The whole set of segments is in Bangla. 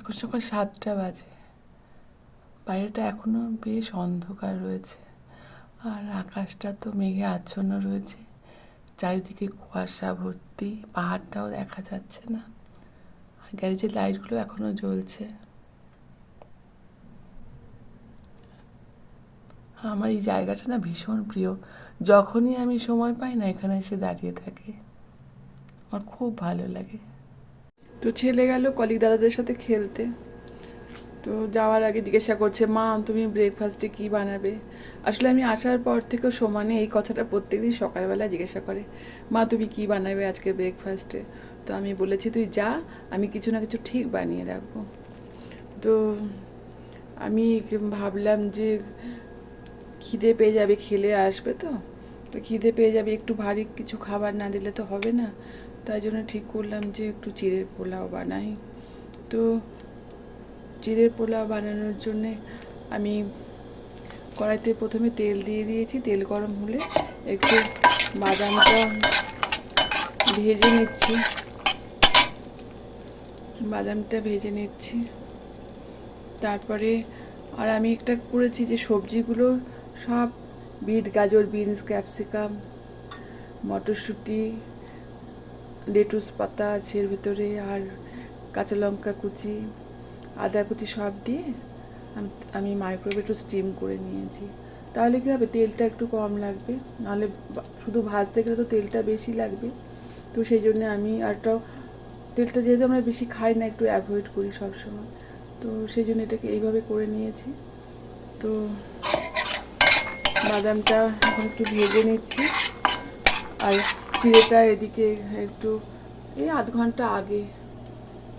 এখন সকাল সাতটা বাজে। বাইরেটা এখনও বেশ অন্ধকার রয়েছে। আর আকাশটা তো মেঘে আচ্ছন্ন রয়েছে। চারিদিকে কুয়াশা ভর্তি, পাহাড়টাও দেখা যাচ্ছে না। আর গ্যারেজের লাইটগুলো এখনও জ্বলছে। আমার এই জায়গাটা না ভীষণ প্রিয়। যখনই আমি সময় পাই না, এখানে এসে দাঁড়িয়ে থাকি। আমার খুব ভালো লাগে। তো ছেলে গেল কলিগ দাদাদের সাথে খেলতে। তো যাওয়ার আগে জিজ্ঞাসা করছে, মা, তুমি ব্রেকফাস্টে কি বানাবে? আসলে আমি আসার পর থেকে সমানে এই কথাটা প্রত্যেকদিন সকালবেলা জিজ্ঞাসা করে, মা, তুমি কি বানাবে আজকে ব্রেকফাস্টে তো আমি বলেছি, তুই যা, আমি কিছু না কিছু ঠিক বানিয়ে রাখব। তো আমি ভাবলাম যে খিদে পেয়ে যাবে, খেলে আসবে তো। তো খিদে পেয়ে যাবে, একটু ভারী কিছু খাবার না দিলে তো হবে না। তাই জন্য ঠিক করলাম যে একটু চিড়ের পোলাও বানাই। তো চিড়ের পোলাও বানানোর জন্যে আমি কড়াইতে প্রথমে তেল দিয়ে দিয়েছি, তেল গরম হলে একটু বাদামটা ভেজে নিচ্ছি। বাদামটা ভেজে নিচ্ছি। তারপরে আর আমি একটা করেছি যে সবজিগুলো সব বিট, গাজর, বিনস, ক্যাপসিকাম, মটরশুঁটি লেটুস পাতা আছে এর ভিতরে আর কাঁচা লঙ্কা কুচি, আদা কুচি সব দিয়ে আমি মাইক্রোওয়েভে একটু স্টিম করে নিয়েছি। তাহলে কী হবে? তেলটা একটু কম লাগবে। নাহলে শুধু ভাজতে গেলে তো তেলটা বেশি লাগবে। তো সেই জন্য আমি আরটাও তেলটা যেহেতু আমরা বেশি খাই না, একটু অ্যাভয়েড করি সবসময়। তো সেই জন্য এটাকে এইভাবে করে নিয়েছি। তো বাদামটা এখন একটু ভেজে নিচ্ছি। আর চিড়েটা এদিকে একটু, এই আধ ঘণ্টা আগে।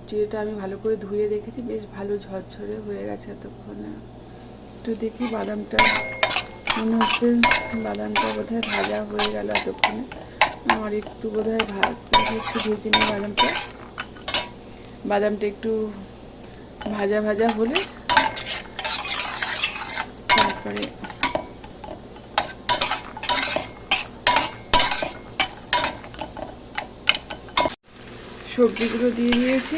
চিড়েটা আমি ভালো করে ধুয়ে রেখেছি, বেশ ভালো ঝরঝরে হয়ে গেছে এতক্ষণে। একটু দেখি বাদামটা, মনে হচ্ছে বাদামটা বোধহয় ভাজা হয়ে গেল এতক্ষণে। আমার একটু বোধহয় ভাজতে একটু ভেজে নিই বাদামটা। বাদামটা একটু ভাজা ভাজা হলে তারপরে সবজিগুলো দিয়ে দিয়েছি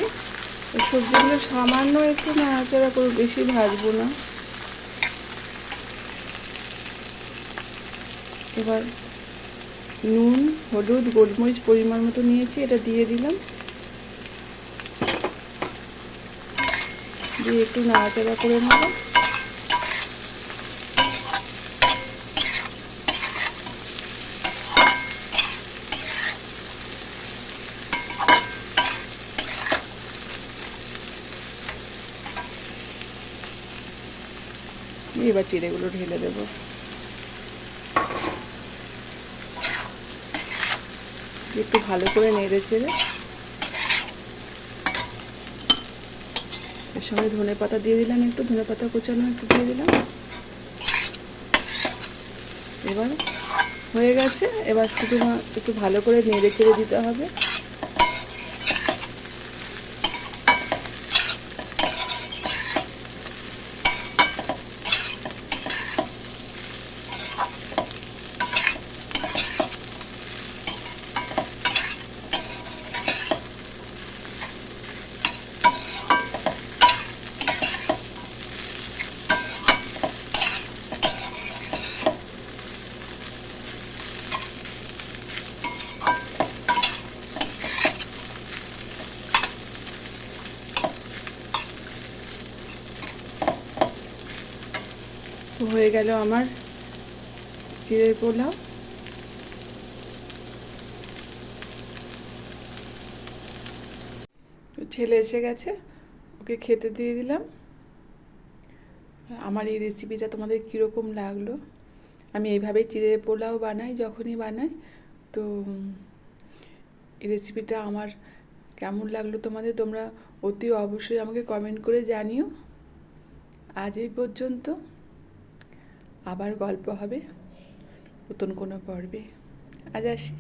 সবজিগুলো সামান্য একটু নাড়াচাড়া করে বেশি ভাজবো না। এবার নুন, হলুদ, গোলমরিচ পরিমাণ মতো নিয়েছি, এটা দিয়ে দিলাম। দিয়ে একটু নাড়াচাড়া করে নেব। দিয়ে এবার চিড়েগুলো ঢেলে দেবো। একটু ভালো করে নেড়ে চেড়ে। এর সঙ্গে ধনে পাতা দিয়ে দিলাম একটু, ধনে পাতা কুচানো একটু দিয়ে দিলাম। এবার হয়ে গেছে, এবার শুধু একটু ভালো করে নেড়ে চেড়ে দিতে হবে। হয়ে গেল আমার চিড়ের পোলাও। ছেলে এসে গেছে, ওকে খেতে দিয়ে দিলাম। আমার এই রেসিপিটা তোমাদের কীরকম লাগল? আমি এইভাবেই চিড়ের পোলাও বানাই, যখনই বানাই। তো এই রেসিপিটা আমার কেমন লাগল তোমাদের? তোমরা অতি অবশ্যই আমাকে কমেন্ট করে জানিও। আজ এই পর্যন্ত। আবার গল্প হবে নতুন কোনো পর্বে। আজ আসি।